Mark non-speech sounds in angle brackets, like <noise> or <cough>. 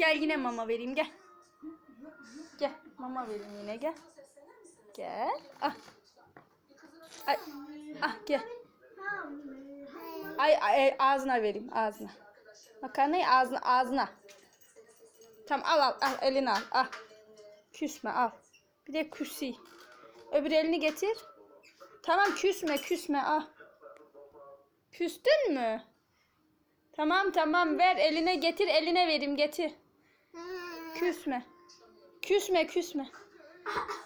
Gel yine mama vereyim gel. Gel mama vereyim yine gel. Gel. Ah. Ay. Ah gel. Ay, ay ağzına vereyim ağzına. Makarnayı ağzına ağzına. Tamam al al al elini al. Al. Küsme al. Bir de küsi. Öbür elini getir. Tamam küsme küsme al. Küstün mü? Tamam tamam ver eline getir eline vereyim getir. Küsme. Küsme küsme. <laughs>